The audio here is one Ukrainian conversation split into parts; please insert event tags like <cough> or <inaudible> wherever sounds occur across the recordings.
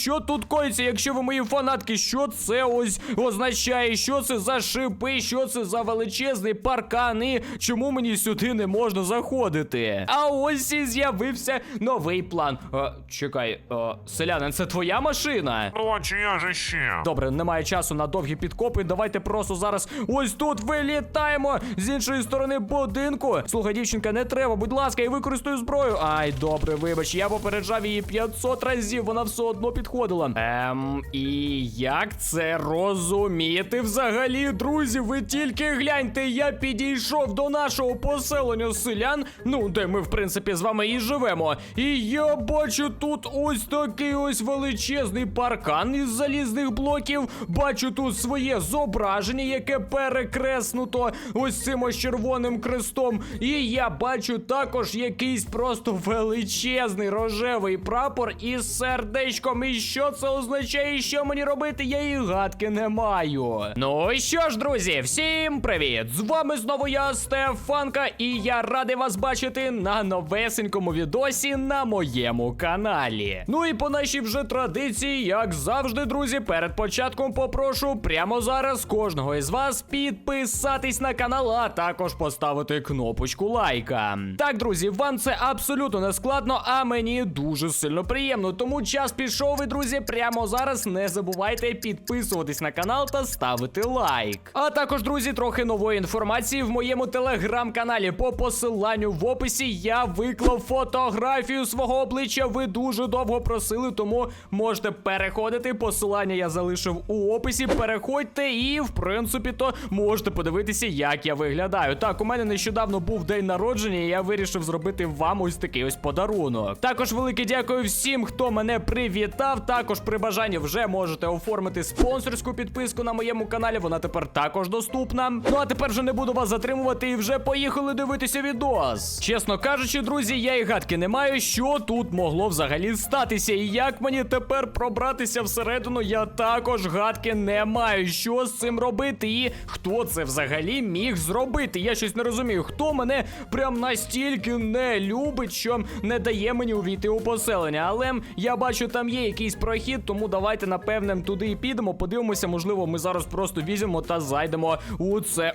що тут коїться, якщо ви мої фанатки, що це ось означає? Що це за шипи? Що це за величезний паркан? І чому мені сюди не можна заходити? А ось і з'явився новий план. Е, чекай, е, селянин, це твоя машина? Ну а чия же ще? Добре, немає часу на довгі підкопи. Давайте просто зараз ось тут вилітаємо з іншої сторони будинку. Слухай, дівчинка, не треба, будь ласка, я використаю зброю. Ай, добре, вибач, я попереджав її 500 разів, вона все одно підходила. Ем, і як це розуміти взагалі, друзі? Ви тільки гляньте, я підійшов до нашого поселення селян, ну де ми, в принципі, з вами і живемо. І я бачу тут ось такий ось величезний паркан із залізних блоків. Бачу тут своє зображення, яке перекреснуто ось цим ось червоним крестом. І я бачу також якийсь просто величезний рожевий прапор із сердечком. І що це означає, що мені робити? Я і гадки не маю. Ну і що ж, друзі, всім привіт! З вами знову я, Стефанка, і я радий вас бачити на новесенькому відосі на моєму каналі. Ну і по нашій вже традиції, як завжди, друзі, перед початком попрошу прямо зараз кожного із вас підписатись на канал, а також поставити кнопочку лайка. Так, друзі, вам це абсолютно не складно, а мені дуже сильно приємно. Тому час пішов, і друзі, прямо зараз не забувайте підписуватись на канал та ставити лайк. А також, друзі, трохи нової інформації в моєму телеграм-каналі. По посиланню в описі я виклав фотографію свого обличчя. Ви дуже довго просили, тому можете переходити. Посилання я залишив у описі. Переходьте і, в принципі, то можете подивитися, як я виглядаю. Так, у мене нещодавно був день народження, і я вирішив зробити вам ось такий ось подарунок. Також велике дякую всім, хто мене привітав. Також при бажанні вже можете оформити спонсорську підписку на моєму каналі. Вона тепер також доступна. Ну а тепер вже не буду вас затримувати і вже поїхали дивитися відос. Чесно кажучи, друзі, я і гадки не маю, що тут могло взагалі статися. І як мені тепер пробратися всередину, я також гадки не маю. Що з цим робити? І хто це взагалі міг зробити? Я щось не розумію. Хто мене прям настільки не любить, що не дає мені увійти у поселення. Але я бачу, там є якийсь прохід, тому давайте напевне туди і підемо. Подивимося, можливо, ми зараз просто візьмемо та зайдемо у це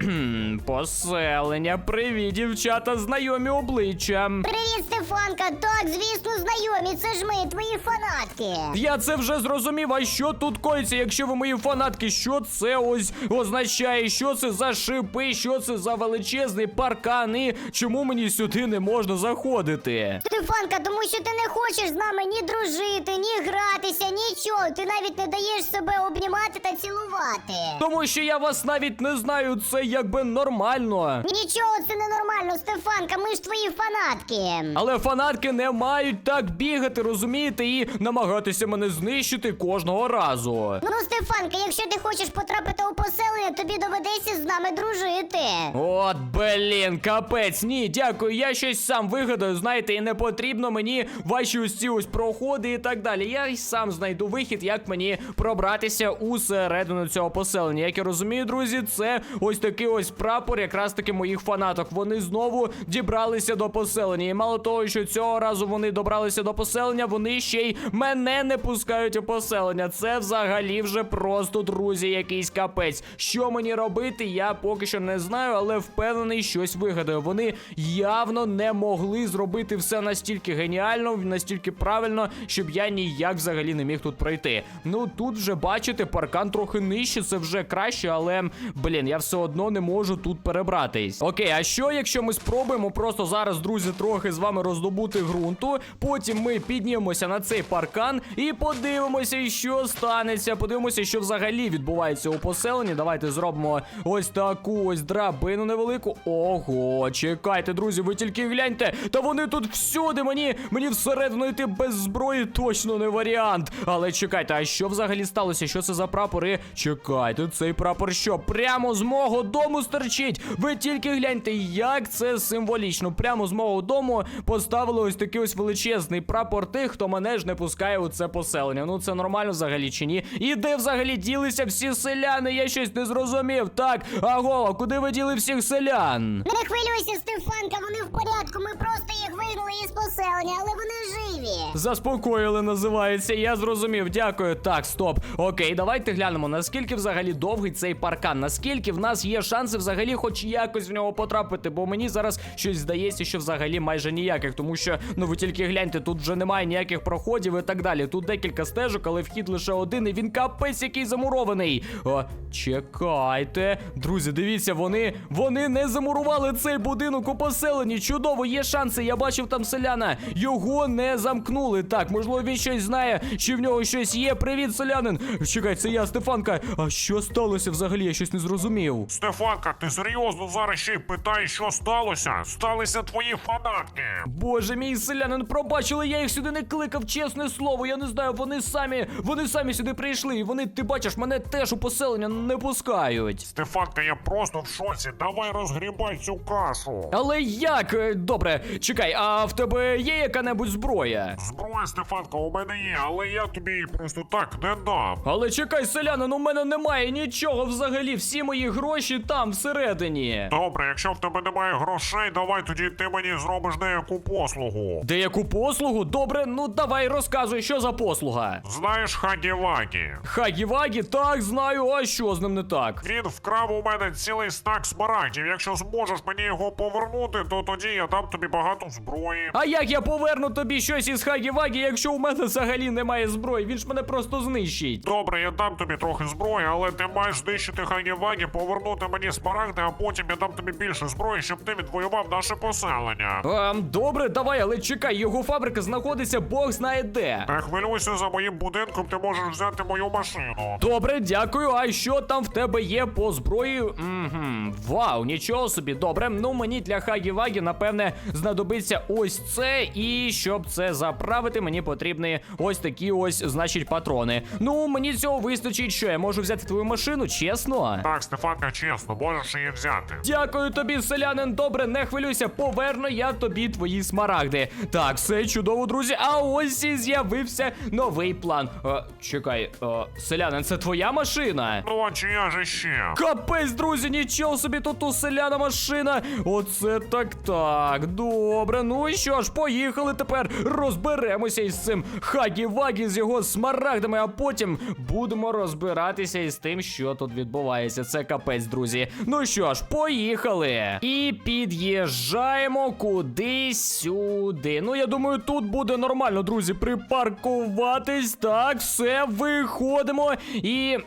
<clears throat> поселення. Привіт, дівчата, знайомі обличчя. Привіт, Стефанка! Так, звісно, знайомі, це ж ми, твої фанатки. Я це вже зрозумів. А що тут коїться, якщо ви мої фанатки? Що це ось означає? Що це за шипи? Що це за величезний паркан? І чому мені сюди не можна заходити? Стефанка, тому що ти не хочеш з нами ні дружити, ні гратися, нічого. Ти навіть не даєш себе обнімати та цілувати. Тому що я вас навіть не знаю, це якби нормально. Нічого, це ненормально, Стефанка, ми ж твої фанатки. Але фанатки не мають так бігати, розумієте, і намагатися мене знищити кожного разу. Ну, Стефанка, якщо ти хочеш потрапити у поселення, тобі доведеться з нами дружити. От, блін, капець, ні, дякую. Я щось сам вигадаю, знаєте, і не потрібно мені ваші ось ці ось проходи і так далі. Я й сам знайду вихід, як мені пробратися у середину цього поселення. Як я розумію, друзі, це ось такий ось прапор, якраз таки моїх фанаток. Вони знову дібралися до поселення. І мало того, що цього разу вони добралися до поселення, вони ще й мене не пускають у поселення. Це взагалі вже просто, друзі, якийсь капець. Що мені робити, я поки що не знаю, але впевнений, щось вигадаю. Вони явно не могли зробити все настільки геніально, настільки правильно, щоб я ніяк взагалі не міг тут пройти. Ну тут вже бачите, паркан трохи нижче, це вже краще, але блін, я все одно не можу тут перебратись. Окей, а що, якщо ми спробуємо просто зараз, друзі, трохи з вами роздобути ґрунту? Потім ми піднімемося на цей паркан і подивимося, що станеться. Подивимося, що взагалі відбувається у поселенні. Давайте зробимо ось таку ось драбину невелику. Ого, чекайте, друзі, ви тільки гляньте. Та вони тут всюди. Мені мені всередину йти без зброї точно не варіант. Але чекайте, а що взагалі сталося? Що це за прапори? Чекайте, цей прапор що? Прямо з мого дому стерчить. Ви тільки гляньте, як це символічно. Прямо з мого дому поставили ось такий ось величезний прапор тих, хто мене ж не пускає у це поселення. Ну це нормально взагалі чи ні? І де взагалі ділися всі селяни? Я щось не зрозумів. Так, аго, куди ви діли всіх селян? Не хвилюйся, Стефанка, вони в порядку. Ми просто їх вигнали із поселення, але вони живі. Заспокоїли, називається. Я зрозумів. зрозумів, дякую. Так, стоп. Окей, давайте глянемо, наскільки взагалі довгий цей паркан. Наскільки в нас є шанси взагалі хоч якось в нього потрапити, бо мені зараз щось здається, що взагалі майже ніяких, тому що, ну ви тільки гляньте, тут вже немає ніяких проходів і так далі. Тут декілька стежок, але вхід лише один, і він капець який замурований. О, чекайте. Друзі, дивіться, вони вони не замурували цей будинок у поселенні. Чудово, є шанси. Я бачив там селяна. Його не замкнули. Так, можливо, він щось знає, чи в нього щось є. Привіт, селянин. Чекай, це я, Стефанка. А що сталося взагалі? Я щось не зрозумів. Стефанка, ти серйозно зараз ще й питаєш, що сталося? Сталися твої фанатки. Боже мій селянин, пробачили, я їх сюди не кликав, чесне слово. Я не знаю, вони самі, вони самі сюди прийшли. І вони, ти бачиш, мене теж у поселення не пускають. Стефанка, я просто в шоці. Давай розгрібай цю кашу. Але як? Е, Добре, чекай, а в тебе є яка-небудь зброя? Зброя, Стефанка, у мене є, але я тобі її просто так не дам. Але чекай, селянин, у мене немає нічого взагалі. Всі мої гроші там всередині. Добре, якщо в тебе немає грошей, давай тоді ти мені зробиш деяку послугу. Деяку послугу? Добре, ну давай розказуй, що за послуга. Знаєш Хагі-Вагі? Хагі-вагі, так знаю, а що з ним не так? Він вкрав у мене цілий стак смарагдів. Якщо зможеш мені його повернути, то тоді я дам тобі багато зброї. А як я поверну тобі щось із Хагі-вагі, якщо у мене взагалі немає зброї? Він ж мене просто знищить. Добре, я дам тобі трохи зброї, але ти маєш знищити Хагі-Вагі, повернути мені смарагди, а потім я дам тобі більше зброї, щоб ти відвоював наше поселення. Ем, добре, давай, але чекай, його фабрика знаходиться Бог знає де. Не хвилюйся за моїм будинком, ти можеш взяти мою машину. Добре, дякую. А що там в тебе є по зброї? Угу. Вау, нічого собі. Добре. Ну мені для Хагі-Вагі, напевне, знадобиться ось це. І щоб це заправити, мені потрібні ось такі ось, значить, патрони. Ну, мені цього вистачить, що я можу взяти твою машину, чесно. Так, Стефанка, чесно, можеш її взяти. Дякую тобі, селянин. Добре, не хвилюйся, поверну я тобі твої смарагди. Так, все чудово, друзі. А ось і з'явився новий план. Е, чекай, е, селянин, це твоя машина? Ну а чия же ще? Капець, друзі, нічого собі тут у селяна машина. Оце так так. Добре, ну і що ж, поїхали тепер. Розберемося із цим хагі-вагі з його смарагдами, а потім будемо розбиратися із тим, що тут відбувається. Це капець, друзі. Ну що ж, поїхали. І під'їжджаємо кудись сюди. Ну, я думаю, тут буде нормально, друзі, припаркуватись. Так, все, виходимо. І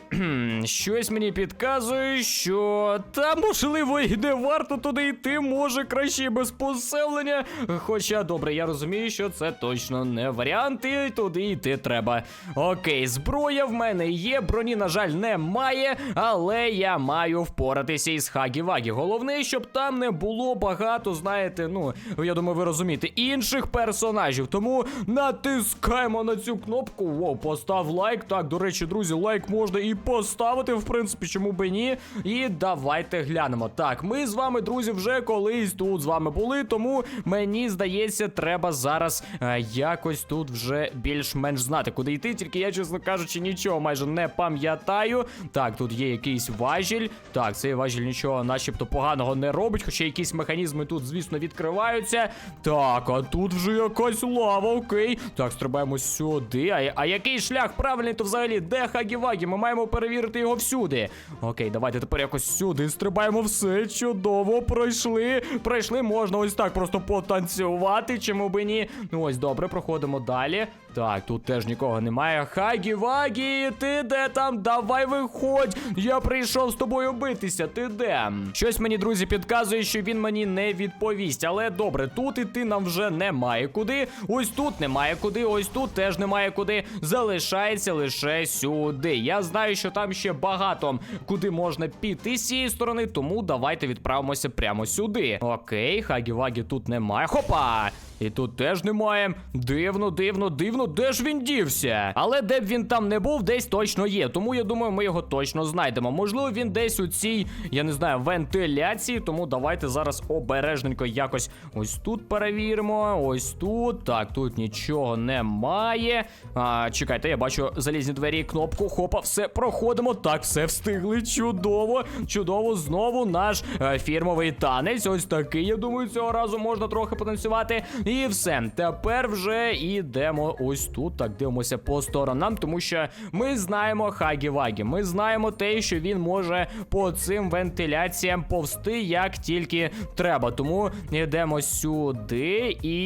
щось мені підказує, що та можливо і не варто туди йти, може краще без поселення. Хоча добре, я розумію, що це точно не варіант, і туди йти треба. Окей, зброя в мене є, броні, на жаль, немає, але я маю впоратися із Хагі-Вагі. Головне, щоб там не було багато, знаєте, ну, я думаю, ви розумієте, інших персонажів. Тому натискаємо на цю кнопку. Воу, постав лайк. Так, до речі, друзі, лайк можна і поставити, в принципі, чому би ні. І давайте глянемо. Так, ми з вами, друзі, вже колись тут з вами були, тому мені здається, треба зараз е, якось тут вже більш-менш знати, куди йти. Тільки я, чесно кажучи, нічого майже не пам'ятаю. Так, тут є якийсь важіль. Так, цей важіль нічого, начебто, поганого не робить, хоча якісь механізми тут, звісно, відкриваються. Так, а тут вже якась лава, окей. Так, стрибаємо сюди. А, а який шлях правильний то взагалі? Де Хагі-Вагі? Ми маємо перевірити його всюди. Окей, давайте тепер якось сюди стрибаємо. Все чудово. Пройшли. Пройшли, можна ось так просто потанцювати, чому би ні. Ну ось добре, проходимо далі. Так, тут теж нікого немає. Хагі-Вагі, ти де там? Давай виходь. Я прийшов з тобою битися. Ти де? Щось мені, друзі, підказує, що він мені не відповість. Але добре, тут іти нам вже немає куди. Ось тут немає куди, ось тут теж немає куди. Залишається лише сюди. Я знаю, що там ще багато куди можна піти з цієї сторони, тому давайте відправимося прямо сюди. Окей, Хагі-Вагі тут немає. Хопа! І тут теж немає. Дивно, дивно, дивно, де ж він дівся? Але де б він там не був, десь точно є. Тому я думаю, ми його точно знайдемо. Можливо, він десь у цій, я не знаю, вентиляції. Тому давайте зараз обережненько якось ось тут перевіримо. Ось тут. Так, тут нічого немає. А, чекайте, я бачу залізні двері, кнопку. Хопа, все проходимо. Так, все встигли. Чудово, чудово. Знову наш е, фірмовий танець. Ось такий. Я думаю, цього разу можна трохи потанцювати. І все. Тепер вже йдемо ось тут. Так, дивимося по сторонам, тому що ми знаємо Хагі Вагі. Ми знаємо те, що він може по цим вентиляціям повсти як тільки треба. Тому йдемо сюди, і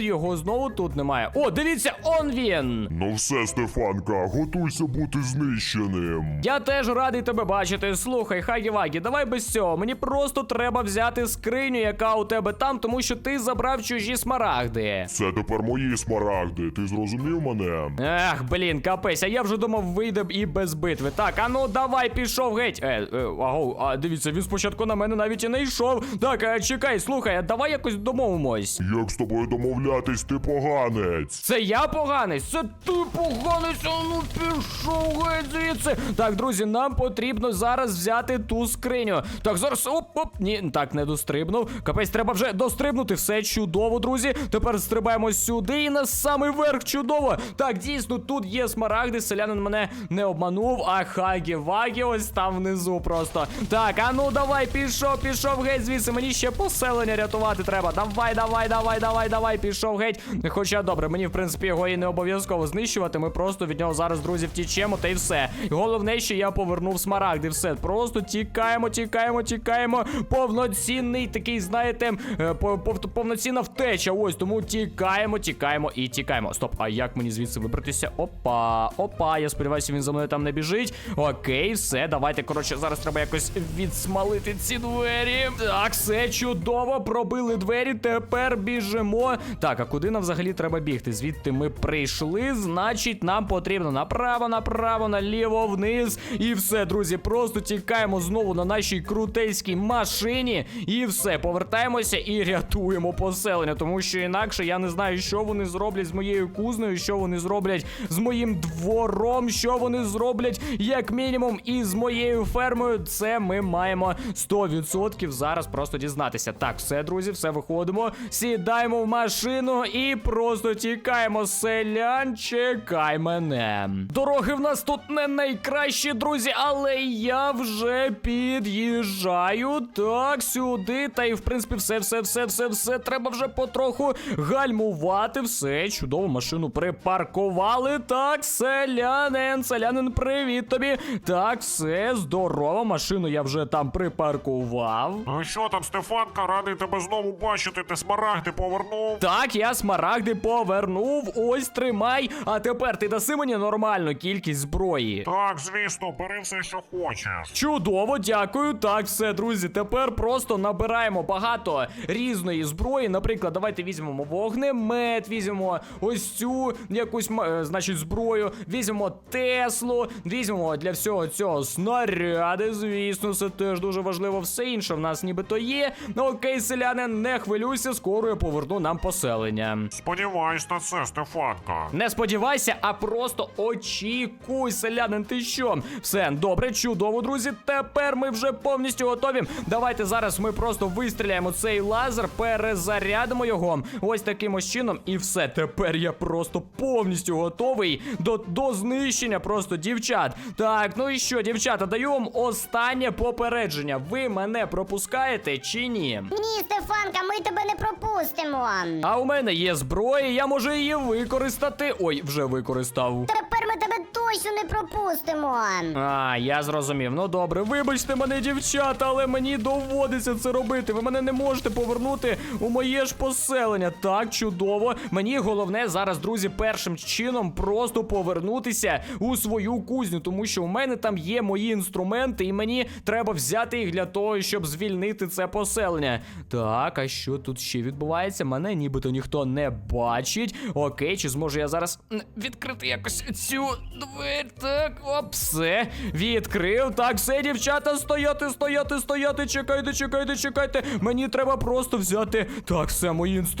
його знову тут немає. О, дивіться, он він! Ну все, Стефанка, готуйся бути знищеним. Я теж радий тебе бачити. Слухай, Хагі Вагі, давай без цього. Мені просто треба взяти скриню, яка у тебе там, тому що ти забрав чужі смарагди. Це тепер мої смарагди. Ти зрозумів мене? Ах, блін, капець, а я вже думав, вийде б і без битви. Так, а ну давай, пішов геть. Е, е, аго, а дивіться, він спочатку на мене навіть і не йшов. Так, е, чекай, слухай, а давай якось домовимось. Як з тобою домовлятись, ти поганець. Це я поганець, це ти поганець, а ну пішов геть звідси. Так, друзі, нам потрібно зараз взяти ту скриню. Так, зараз оп, оп, ні, так, не дострибнув. Капець, треба вже дострибнути. Все чудово, друзі. Тепер стрибаємо сюди і на самий верх чудово. Так, дійсно, тут є смарагди. Селянин мене не обманув, а хагі вагі ось там внизу просто. Так, а ну давай, пішов, пішов геть звідси. Мені ще поселення рятувати треба. Давай, давай, давай, давай, давай, пішов геть. Хоча добре, мені в принципі його і не обов'язково знищувати. Ми просто від нього зараз, друзі, втічемо, та й все. Головне, що я повернув смарагди. Все, просто тікаємо, тікаємо, тікаємо. Повноцінний такий, знаєте, е, по- пов- повноцінна втеча. Ось тому тікаємо, тікаємо і тікаємо. Стоп, а як мені звідси вибратися? Опа, опа. Я сподіваюся, він за мною там не біжить. Окей, все, давайте. Коротше, зараз треба якось відсмалити ці двері. Так, все чудово. Пробили двері. Тепер біжимо. Так, а куди нам взагалі треба бігти? Звідти ми прийшли. Значить, нам потрібно направо, направо, наліво, вниз. І все, друзі. Просто тікаємо знову на нашій крутейській машині. І все, повертаємося і рятуємо поселення. Тому що інакше я не знаю, що вони зроблять з моєю кузнею, що вони зроблять з моїм двором, що вони зроблять, як мінімум, і з моєю фермою. Це ми маємо 100% зараз просто дізнатися. Так, все, друзі, все виходимо. Сідаємо в машину і просто тікаємо. Селян, чекай мене. Дороги в нас тут не найкращі, друзі, але я вже під'їжджаю. Так, сюди. Та й в принципі, все, все, все, все, все. Треба вже потроху гальмувати. Все, чудово, машину припаркували. Так, селянин, селянин, привіт тобі. Так, все, здорово. Машину я вже там припаркував. Ну що там, Стефанка, радий тебе знову бачити, ти смарагди повернув. Так, я смарагди повернув. Ось тримай. А тепер ти даси мені нормальну кількість зброї. Так, звісно, бери все, що хочеш. Чудово, дякую. Так, все, друзі. Тепер просто набираємо багато різної зброї. Наприклад, давайте візьмемо вогнемет, візьмемо ось цю якусь е, значить зброю, візьмемо Теслу, візьмемо для всього цього снаряди. Звісно, це теж дуже важливо. Все інше в нас нібито є. Ну окей, селяни, не хвилюйся, скоро я поверну нам поселення. Сподіваюсь на це, Стефанка. Не сподівайся, а просто очікуй, селянин, ти що? Все, добре, чудово, друзі. Тепер ми вже повністю готові. Давайте зараз ми просто вистріляємо цей лазер, перезарядимо його. Ось таким ось чином. І все. Тепер я просто повністю готовий до, до знищення просто дівчат. Так, ну і що, дівчата, даю вам останнє попередження. Ви мене пропускаєте чи ні? Ні, Стефанка, ми тебе не пропустимо. А у мене є зброя, я можу її використати. Ой, вже використав. Тепер ми тебе точно не пропустимо. А, я зрозумів. Ну добре, вибачте мене, дівчата, але мені доводиться це робити. Ви мене не можете повернути у моє ж поселення. Так, чудово. Мені головне зараз, друзі, першим чином просто повернутися у свою кузню, тому що у мене там є мої інструменти, і мені треба взяти їх для того, щоб звільнити це поселення. Так, а що тут ще відбувається? Мене нібито ніхто не бачить. Окей, чи зможу я зараз відкрити якось цю двері? Так, оп, все. Відкрив. Так, все, дівчата, стояти, стояти, стояти. Чекайте, чекайте, чекайте. Мені треба просто взяти. Так, все, мої інструменти.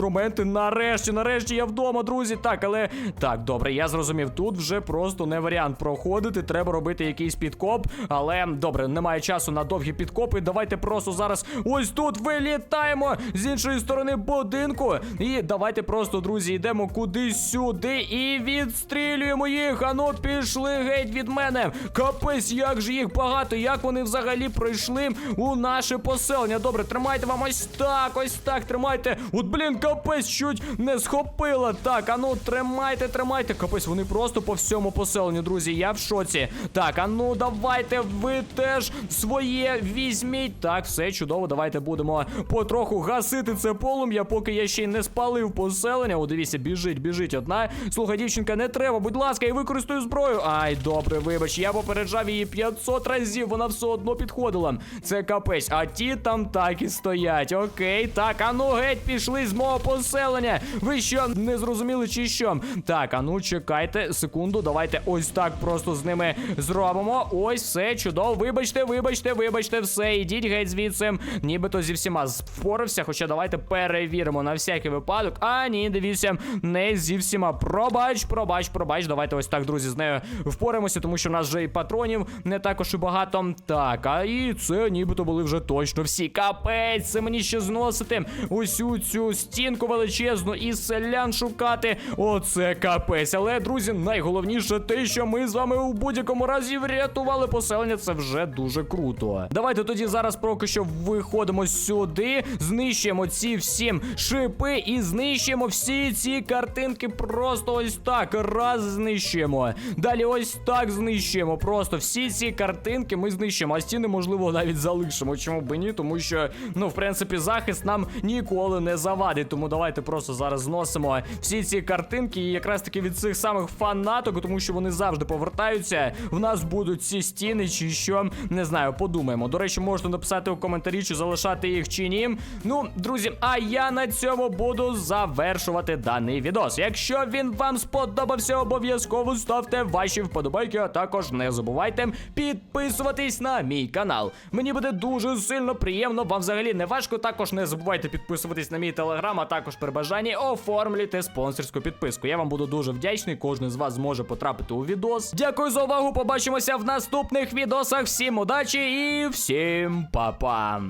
Нарешті, нарешті я вдома, друзі. Так, але так, добре, я зрозумів. Тут вже просто не варіант проходити. Треба робити якийсь підкоп. Але добре, немає часу на довгі підкопи. Давайте просто зараз ось тут вилітаємо з іншої сторони будинку. І давайте просто, друзі, йдемо кудись сюди і відстрілюємо їх. Ану, пішли. пішли геть від мене. Капець, як же їх багато, як вони взагалі пройшли у наше поселення. Добре, тримайте вам ось так, ось так, тримайте. От, блін, капець, чуть не схопила. Так, а ну тримайте, тримайте. Капець, вони просто по всьому поселенню, друзі. Я в шоці. Так, а ну давайте ви теж своє візьміть. Так, все чудово. Давайте будемо потроху гасити це полум'я, поки я ще й не спалив поселення. О, дивіться, біжить, біжить одна. Слухай, дівчинка, не треба, будь ласка, я використаю зброю. Ай, добре, вибач, я попереджав її 500 разів, вона все одно підходила. Це капець, а ті там так і стоять. Окей, так, а ну геть пішли з мого поселення. Ви що, не зрозуміли чи що? Так, а ну чекайте секунду, давайте ось так просто з ними зробимо. Ось все чудово. Вибачте, вибачте, вибачте, все, ідіть геть звідси. Нібито зі всіма впорався, хоча давайте перевіримо на всякий випадок. А ні, дивіться, не зі всіма. Пробач, пробач, пробач. Давайте ось так, друзі, з нею впораємося, тому що в нас вже і патронів не також і багато. Так, а і це нібито були вже точно всі. Капець, це мені ще зносити усю цю стінку величезну і селян шукати. Оце капець. Але, друзі, найголовніше те, що ми з вами у будь-якому разі врятували поселення. Це вже дуже круто. Давайте тоді зараз поки що виходимо сюди, знищуємо ці всі шипи і знищуємо всі ці картинки. Просто ось так. Раз знищуємо. Далі ось так знищуємо. Просто всі ці картинки ми знищимо. А стіни, можливо, навіть залишимо. Чому б і ні? Тому що, ну, в принципі, захист нам ніколи не завадить. Тому давайте просто зараз зносимо всі ці картинки. І якраз таки від цих самих фанаток, тому що вони завжди повертаються. В нас будуть ці стіни, чи що. Не знаю, подумаємо. До речі, можете написати у коментарі, чи залишати їх чи ні. Ну, друзі, а я на цьому буду завершувати даний відос. Якщо він вам сподобався, обов'язково ставте ваші вподобайки, а також не забувайте підписуватись на мій канал. Мені буде дуже сильно приємно. Вам взагалі не важко. Також не забувайте підписуватись на мій телеграм, а також при бажанні оформлюйте спонсорську підписку. Я вам буду дуже вдячний. Кожен з вас зможе потрапити у відос. Дякую за увагу. Побачимося в наступних відосах. Всім удачі і всім па-па!